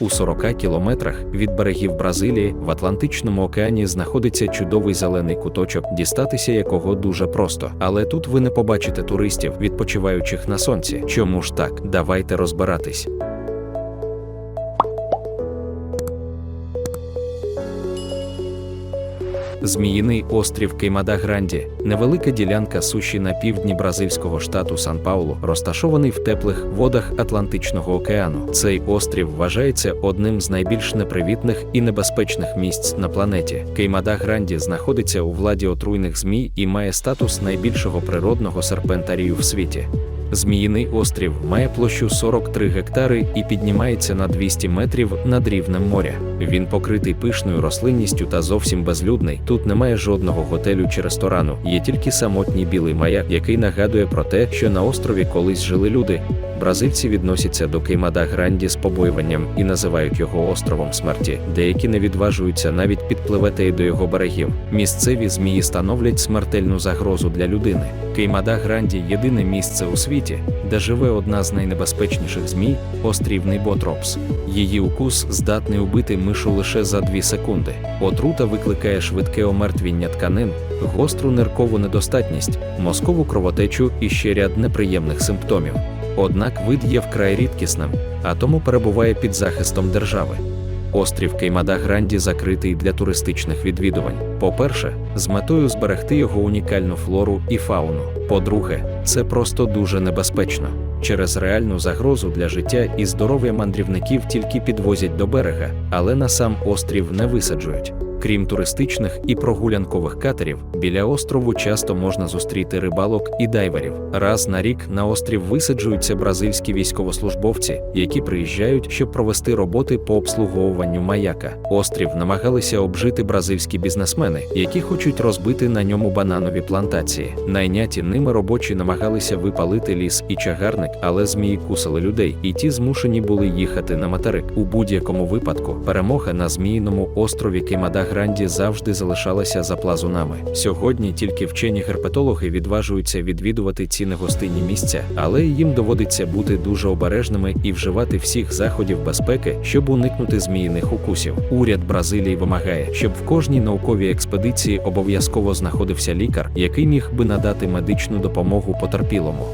У 40 кілометрах від берегів Бразилії в Атлантичному океані знаходиться чудовий зелений куточок, дістатися якого дуже просто. Але тут ви не побачите туристів, відпочиваючих на сонці. Чому ж так? Давайте розбиратись. Зміїний острів Кеймада-Гранді невелика ділянка суші на півдні бразильського штату Сан-Паулу, розташований в теплих водах Атлантичного океану. Цей острів вважається одним з найбільш непривітних і небезпечних місць на планеті. Кеймада-Гранді знаходиться у владі отруйних змій і має статус найбільшого природного серпентарію в світі. Зміїний острів має площу 43 гектари і піднімається на 200 метрів над рівнем моря. Він покритий пишною рослинністю та зовсім безлюдний. Тут немає жодного готелю чи ресторану, є тільки самотній білий маяк, який нагадує про те, що на острові колись жили люди. Бразильці відносяться до Кеймада Гранді з побоюванням і називають його островом смерті. Деякі не відважуються навіть підпливати до його берегів. Місцеві змії становлять смертельну загрозу для людини. Кеймада Гранді єдине місце у світі, де живе одна з найнебезпечніших змій острівний ботропс. Її укус здатний убити мишу лише за 2 секунди. Отрута викликає швидке омертвіння тканин, гостру ниркову недостатність, мозкову кровотечу і ще ряд неприємних симптомів. Однак вид є вкрай рідкісним, а тому перебуває під захистом держави. Острів Кеймада Гранді закритий для туристичних відвідувань. По-перше, з метою зберегти його унікальну флору і фауну. По-друге, це просто дуже небезпечно. Через реальну загрозу для життя і здоров'я мандрівників тільки підвозять до берега, але на сам острів не висаджують. Крім туристичних і прогулянкових катерів, біля острову часто можна зустріти рибалок і дайверів. Раз на рік на острів висаджуються бразильські військовослужбовці, які приїжджають, щоб провести роботи по обслуговуванню маяка. Острів намагалися обжити бразильські бізнесмени, які хочуть розбити на ньому бананові плантації. Найняті ними робочі намагалися випалити ліс і чагарник, але змії кусали людей, і ті змушені були їхати на материк. У будь-якому випадку перемога на зміїному острові Кеймада Гранді завжди залишалася за плазунами. Сьогодні тільки вчені герпетологи відважуються відвідувати ці негостинні місця, але їм доводиться бути дуже обережними і вживати всіх заходів безпеки, щоб уникнути зміїних укусів. Уряд Бразилії вимагає, щоб в кожній науковій експедиції обов'язково знаходився лікар, який міг би надати медичну допомогу потерпілому.